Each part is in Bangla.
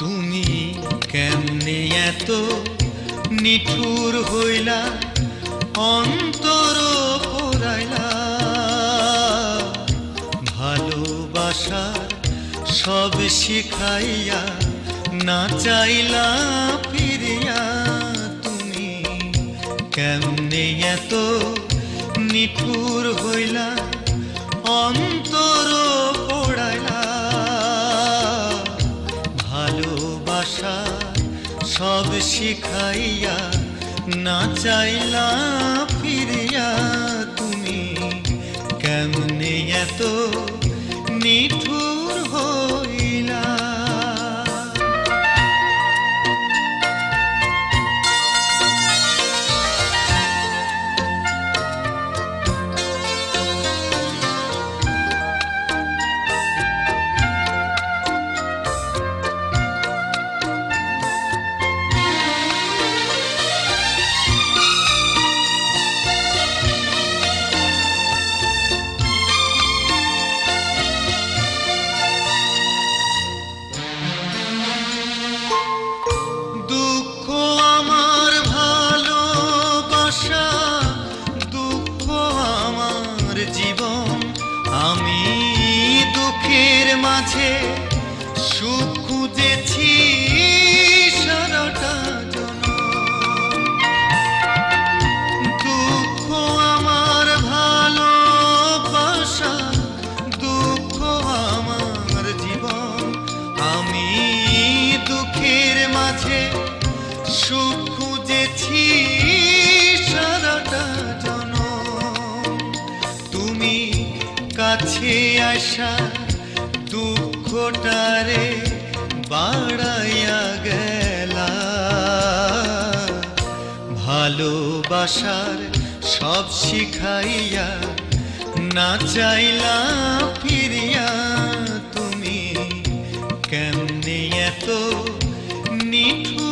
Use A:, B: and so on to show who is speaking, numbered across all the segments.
A: তুমি কেমনে এত নিঠুর হইলা, অন্তর পোড়াইলা? ভালোবাসার সব শিখাইয়া না চাইলা ফিরিয়া, তুমি কেমনে এত নিঠুর হইলা? সব শিখাইয়া না চাইলা ফিরিয়া তুমি। কেমনে এত নিঠুর দুঃখের মাঝে সুখ খুঁজেছি সারাটা। দুঃখ আমার ভালোবাসা, দুঃখ আমার জীবন আমি দুঃখের মাঝে সুখ খুঁজেছি সারাটা জনম তুমি কাছে আসা দুঃখটারে বাড়াইয়া গেলা। ভালোবাসার সব শিখাইয়া না চাইলা ফিরিয়া তুমি কেমনে এত নিঠুর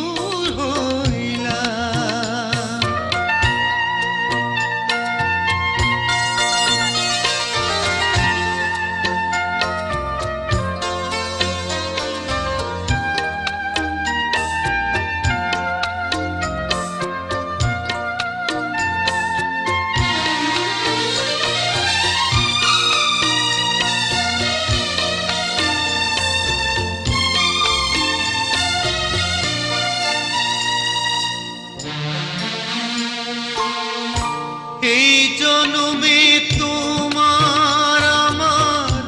A: জনমে তোমার আমার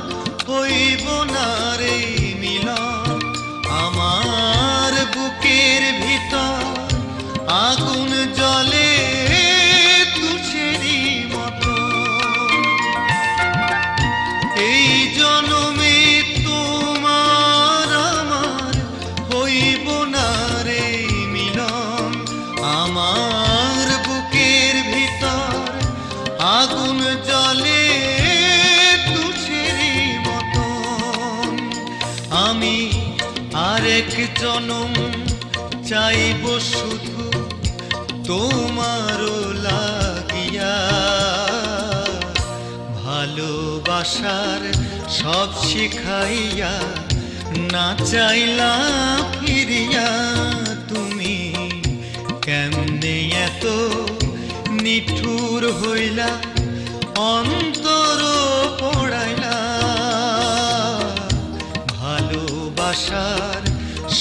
A: হইব না রে মিলন। আমার বুকের ভিতর আগুন জলে তুষেরই মতো। এই জনমে আমি আরেক জনম চাইব শুধু তোমারও লাগিয়া। ভালোবাসার সব শিখাইয়া না চাইলা ফিরিয়া তুমি কেমনে এত নিঠুর হইলা? অন্তর ভালোবাসার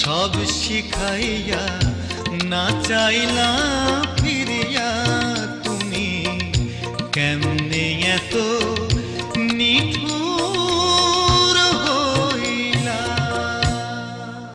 A: সব শিখাইয়া না চাইলা ফিরিয়া তুমি কেমনে